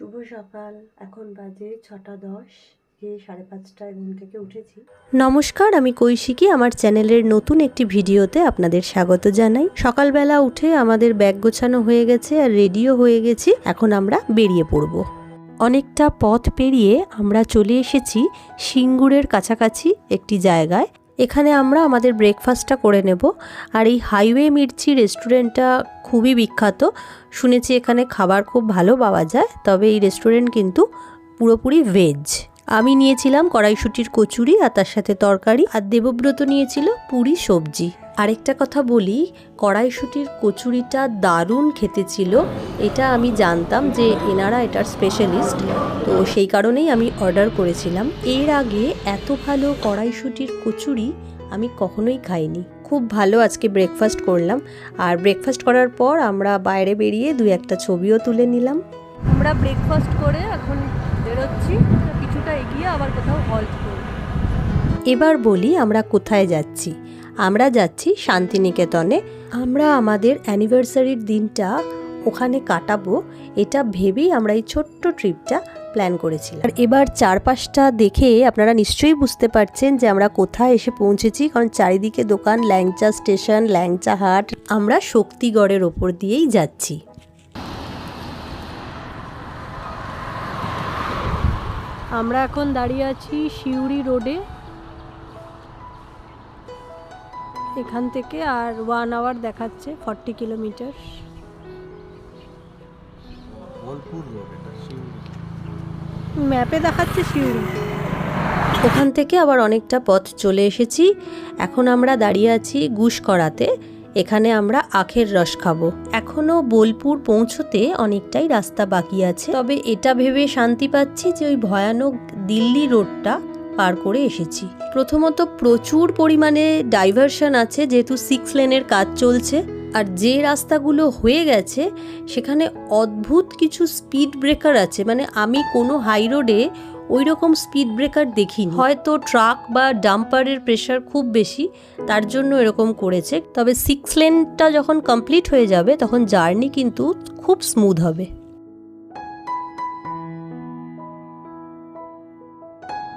শুভ সকাল। এখন বাজে ছটা দশ সাড়ে পাঁচটায় ঘুম থেকে উঠেছি। নমস্কার, আমি কৈশিকী। আমার চ্যানেলের নতুন একটি ভিডিওতে আপনাদের স্বাগত জানাই। সকালবেলা উঠে আমাদের ব্যাগ গোছানো হয়ে গেছে আর রেডিও হয়ে গেছি। এখন আমরা বেরিয়ে পড়ব। অনেকটা পথ পেরিয়ে আমরা চলে এসেছি সিঙ্গুরের কাছাকাছি একটি জায়গায়। এখানে আমরা আমাদের ব্রেকফাস্টটা করে নেব। আর এই হাইওয়ে মির্চি রেস্টুরেন্টটা খুবই বিখ্যাত। শুনেছি এখানে খাবার খুব ভালো পাওয়া যায়, তবে এই রেস্টুরেন্ট কিন্তু পুরোপুরি ভেজ আমি নিয়েছিলাম কড়াইশুটির কচুরি আর তার সাথে তরকারি, আর দেবব্রত নিয়েছিল পুরি সবজি। আরেকটা কথা বলি, কড়াইশুটির কচুরিটা দারুণ খেতে ছিল। এটা আমি জানতাম যে এনারা এটার স্পেশালিস্ট তো সেই কারণেই আমি অর্ডার করেছিলাম। এর আগে এত ভালো কড়াইশুটির কচুরি আমি কখনোই খাইনি। খুব ভালো আজকে ব্রেকফাস্ট করলাম। আর ব্রেকফাস্ট করার পর আমরা বাইরে বেরিয়ে দু একটা ছবিও তুলে নিলাম। আমরা ব্রেকফাস্ট করে এখন বেরোচ্ছি। কিছুটা এগিয়ে আবার কোথাও হল্ট করব। এবার বলি আমরা কোথায় যাচ্ছি। আমরা যাচ্ছি শান্তিনিকেতনে। আমরা আমাদের অ্যানিভার্সারির দিনটা ওখানে কাটাবো, এটা ভেবেই আমরা এই ছোট্ট ট্রিপটা প্ল্যান করেছিলাম। আর এবার চারপাশটা দেখে আপনারা নিশ্চয়ই বুঝতে পারছেন যে আমরা কোথায় এসে পৌঁছেছি, কারণ চারিদিকে দোকান, ল্যাংচা স্টেশন, ল্যাংচা হাট। আমরা শক্তিগড়ের ওপর দিয়েই যাচ্ছি। আমরা এখন দাঁড়িয়ে আছি শিউরি রোডে। এখান থেকে আর ওয়ান আওয়ার দেখাচ্ছে ফর্টি কিলোমিটার ম্যাপে দেখাচ্ছে শিউরি। ওখান থেকে আবার অনেকটা পথ চলে এসেছি। এখন আমরা দাঁড়িয়ে আছি গুসকরাতে। এখানে আমরা আখের রস খাব। এখনও বোলপুর পৌঁছতে অনেকটাই রাস্তা বাকি আছে। তবে এটা ভেবে শান্তি পাচ্ছি যে ওই ভয়ানক দিল্লি রোডটা পার করে এসেছি। প্রথমত প্রচুর পরিমাণে ডাইভারশন আছে, যেহেতু সিক্স লেনের কাজ চলছে। আর যে রাস্তাগুলো হয়ে গেছে, সেখানে অদ্ভুত কিছু স্পিড ব্রেকার আছে। মানে আমি কোনো হাই রোডে ওই রকম স্পিড ব্রেকার দেখিনি। হয়তো ট্রাক বা ডাম্পারের প্রেশার খুব বেশি, তার জন্য এরকম করেছে। তবে সিক্স লেনটা যখন কমপ্লিট হয়ে যাবে, তখন জার্নি কিন্তু খুব স্মুথ হবে।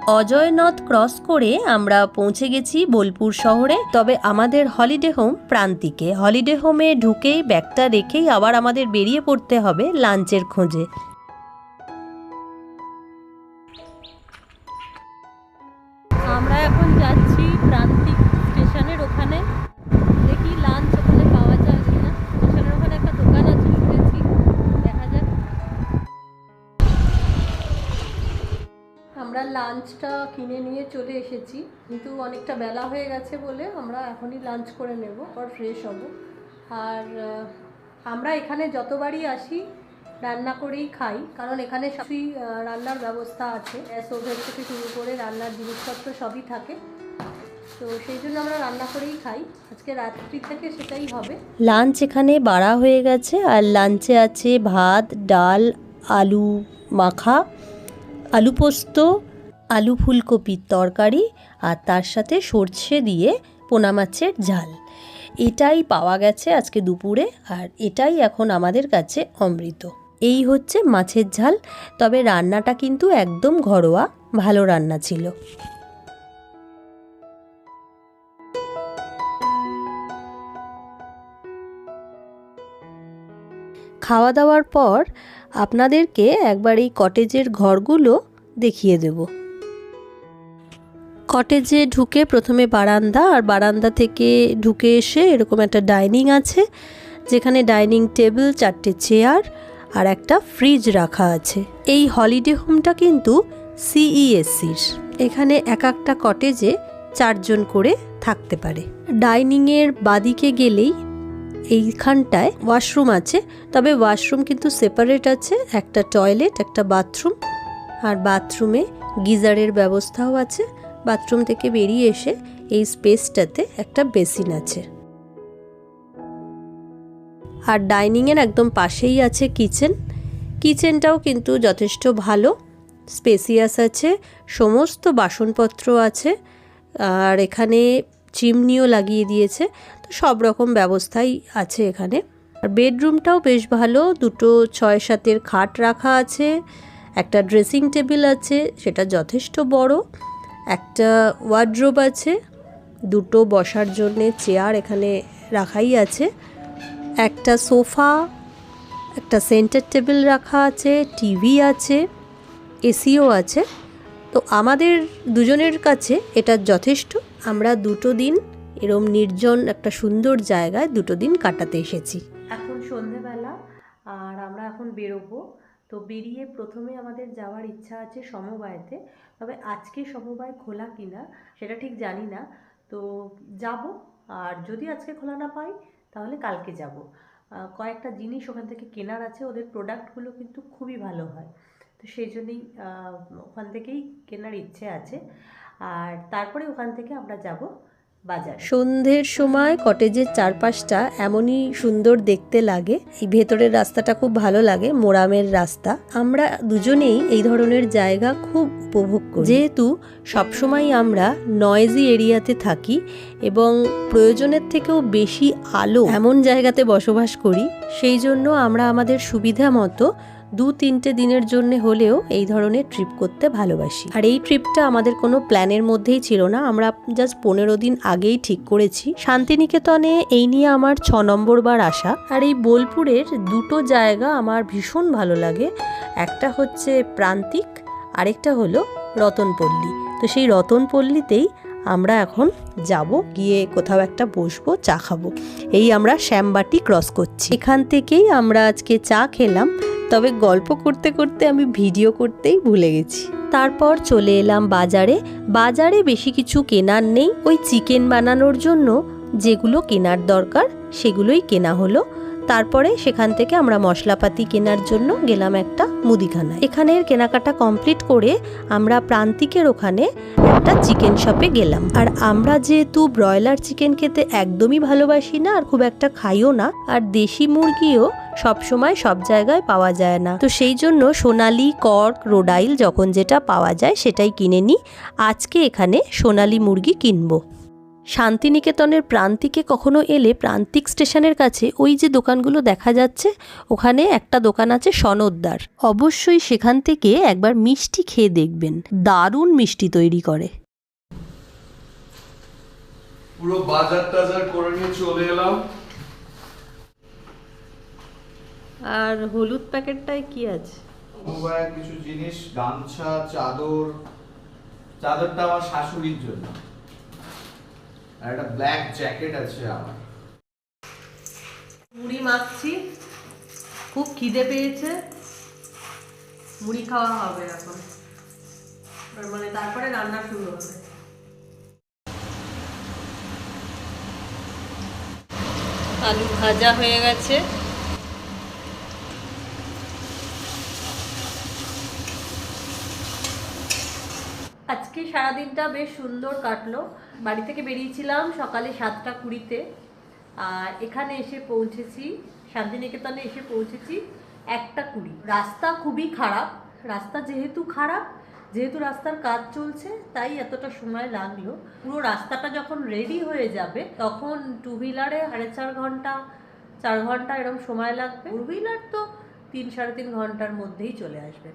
অজয়নথ ক্রস করে আমরা পৌঁছে গেছি বোলপুর শহরে। তবে আমাদের হলিডে হোম প্রান্তিকে। হলিডে হোমে ঢুকেই ব্যাগটা রেখেই আবার আমাদের বেরিয়ে পড়তে হবে লাঞ্চের খোঁজে। লাঞ্চটা কিনে নিয়ে চলে এসেছি, কিন্তু অনেকটা বেলা হয়ে গেছে বলে আমরা এখনই লাঞ্চ করে নেব পর ফ্রেশ হব। আর আমরা এখানে যতবারই আসি, রান্না করেই খাই, কারণ এখানে সবই রান্নার ব্যবস্থা আছে। গ্যাস ওভেন থেকে শুরু করে রান্নার জিনিসপত্র সবই থাকে। তো সেই জন্য আমরা রান্না করেই খাই। আজকে রাত্রি থেকে সেটাই হবে। লাঞ্চ এখানে বাড়া হয়ে গেছে, আর লাঞ্চে আছে ভাত, ডাল, আলু মাখা, আলু পোস্ত আলু ফুলকপির তরকারি আর তার সাথে সর্ষে দিয়ে পোনা মাছের ঝাল। এটাই পাওয়া গেছে আজকে দুপুরে আর এটাই এখন আমাদের কাছে অমৃত। এই হচ্ছে মাছের ঝাল, তবে রান্নাটা কিন্তু একদম ঘরোয়া, ভালো রান্না ছিল। খাওয়া দাওয়ার পর আপনাদেরকে একবার এই কটেজের ঘরগুলো দেখিয়ে দেব। কটেজে ঢুকে প্রথমে বারান্দা, আর বারান্দা থেকে ঢুকে এসে এরকম একটা ডাইনিং আছে, যেখানে ডাইনিং টেবিল, চারটে চেয়ার, আর একটা ফ্রিজ রাখা আছে। এই হলিডে হোমটা কিন্তু সিইএসসির এখানে এক একটা কটেজে চারজন করে থাকতে পারে। ডাইনিংয়ের বাদিকে গেলেই এইখানটায় ওয়াশরুম আছে, তবে ওয়াশরুম কিন্তু সেপারেট আছে, একটা টয়লেট, একটা বাথরুম, আর বাথরুমে গিজারের ব্যবস্থাও আছে বাথরুম থেকে বেরিয়ে এসে এই স্পেসটাতে একটা বেসিন আছে। আর ডাইনিংয়ের একদম পাশেই আছে কিচেন। কিচেনটাও কিন্তু যথেষ্ট ভালো, স্পেসিয়াস আছে, সমস্ত বাসনপত্র আছে, আর এখানে চিমনিও লাগিয়ে দিয়েছে, তো সব রকম ব্যবস্থাই আছে এখানে। আর বেডরুমটাও বেশ ভালো, দুটো ছয় সাতের খাট রাখা আছে, একটা ড্রেসিং টেবিল আছে, সেটা যথেষ্ট বড়। একটা ওয়ার্ড্রোব আছে, দুটো বসার জন্যে চেয়ার এখানে রাখাই আছে, একটা সোফা একটা সেন্টার টেবিল রাখা আছে টিভি আছে এসিও আছে। তো আমাদের দুজনের কাছে এটা যথেষ্ট, আমরা দুটো দিন এরম নির্জন একটা সুন্দর জায়গায় দুটো দিন কাটাতে এসেছি। এখন সন্ধেবেলা, আর আমরা এখন বেরোবো। তো বেরিয়ে প্রথমে আমাদের যাওয়ার ইচ্ছা আছে সমবায়তে। তবে আজকে সমবায় খোলা কিনা সেটা ঠিক জানি না। তো যাব, আর যদি আজকে খোলা না পাই, তাহলে কালকে যাব। কয়েকটা জিনিস ওখান থেকে কেনার আছে, ওদের প্রোডাক্টগুলো কিন্তু খুবই ভালো হয়। তো সেই জন্যই ওখান থেকেই কেনার ইচ্ছে আছে। আর তারপরে ওখান থেকে আমরা যাব। সন্ধ্যের সময় কটেজের চারপাশটা এমনই সুন্দর দেখতে লাগে। এই ভেতরের রাস্তাটা খুব ভালো লাগে, মোরামের রাস্তা। আমরা দুজনেই এই ধরনের জায়গা খুব উপভোগ করি। যেহেতু সবসময় আমরা নয়েজি এরিয়াতে থাকি এবং প্রয়োজনের থেকেও বেশি আলো এমন জায়গাতে বসবাস করি, সেই জন্য আমরা আমাদের সুবিধা মতো দু তিনটে দিনের জন্য হলেও এই ধরনের ট্রিপ করতে ভালোবাসি। আর এই ট্রিপটা আমাদের কোনো প্ল্যানের মধ্যেই ছিল না। আমরা জাস্ট পনেরো দিন আগেই ঠিক করেছি। শান্তিনিকেতনে এই নিয়ে আমার ছ নম্বর বার আসা। আর এই বোলপুরের দুটো জায়গা আমার ভীষণ ভালো লাগে। একটা হচ্ছে প্রান্তিক, আরেকটা হলো রতনপল্লী। তো সেই রতনপল্লীতেই আমরা এখন যাব, গিয়ে কোথাও একটা বসবো, চা খাব। এই আমরা শ্যামবাটি ক্রস করছি। এখান থেকেই আমরা আজকে চা খেলাম, তবে গল্প করতে করতে আমি ভিডিও করতেই ভুলে গেছি। তারপর চলে এলাম বাজারে। বাজারে বেশি কিছু কেনার নেই। ওই চিকেন বানানোর জন্য যেগুলো কেনার দরকার, সেগুলোই কেনা হলো। তারপরে সেখান থেকে আমরা মশলাপাতি কেনার জন্য গেলাম একটা মুদিখানায়। এখানের কেনাকাটা কমপ্লিট করে আমরা প্রান্তিকের ওখানে একটা চিকেন শপে গেলাম। আর আমরা যেহেতু ব্রয়লার চিকেন খেতে একদমই ভালোবাসি না, আর খুব একটা খাইও না, আর দেশি মুরগিও সব সময় সব জায়গায় পাওয়া যায় না। তো সেই জন্য সোনালি কর্ক রোডাইল যখন যেটা পাওয়া যায় সেটাই কিনে নিই। আজকে এখানে সোনালি মুরগি কিনবো। শান্তিনিকেতনের প্রান্তিকে কখনো এলে প্রান্তিক স্টেশনের কাছে ওই যে দোকানগুলো দেখা যাচ্ছে ওখানে একটা দোকান আছে সনদদার। অবশ্যই সেখান থেকে একবার মিষ্টি খেয়ে দেখবেন। দারুণ মিষ্টি তৈরি করে। পুরো বাজার টাজার করে নিয়ে চলে এলাম। আর হলুদ প্যাকেটটায় কি আছে? কিছু জিনিস গামছা চাদর। চাদরটা আমার শাশুড়ির জন্য। আর একটা ব্ল্যাক জ্যাকেট আছে আমার। মুড়ি মাখছি। খুব খিদে পেয়েছে। মুড়ি খাওয়া হবে এখন। মানে তারপরে রান্না শুরু হবে। আলু ভাজা হয়ে গেছে। আজকে সারাদিনটা বেশ সুন্দর কাটলো। বাড়ি থেকে বেরিয়েছিলাম সকালে সাতটা কুড়িতে। আর এখানে এসে পৌঁছেছি, শান্তিনিকেতনে এসে পৌঁছেছি একটা কুড়ি। রাস্তা খুবই খারাপ। রাস্তা যেহেতু খারাপ, যেহেতু রাস্তার কাজ চলছে, তাই এতটা সময় লাগল। পুরো রাস্তাটা যখন রেডি হয়ে যাবে, তখন টু হুইলারে সাড়ে চার ঘণ্টা চার ঘণ্টা এরকম সময় লাগবে। টু হুইলার তো তিন সাড়ে তিন ঘণ্টার মধ্যেই চলে আসবে।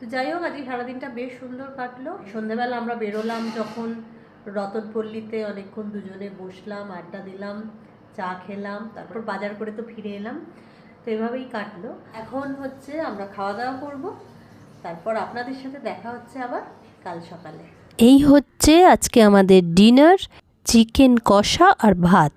তো যাই হোক, আজকে সারাদিনটা বেশ সুন্দর কাটলো। সন্ধ্যেবেলা আমরা বেরোলাম যখন রতনপল্লীতে অনেকক্ষণ দুজনে বসলাম, আড্ডা দিলাম, চা খেলাম, তারপর বাজার করে তো ফিরে এলাম। তো এভাবেই কাটলো। এখন হচ্ছে আমরা খাওয়া দাওয়া করব। তারপর আপনাদের সাথে দেখা হচ্ছে আবার কাল সকালে। এই হচ্ছে আজকে আমাদের ডিনার, চিকেন কষা আর ভাত।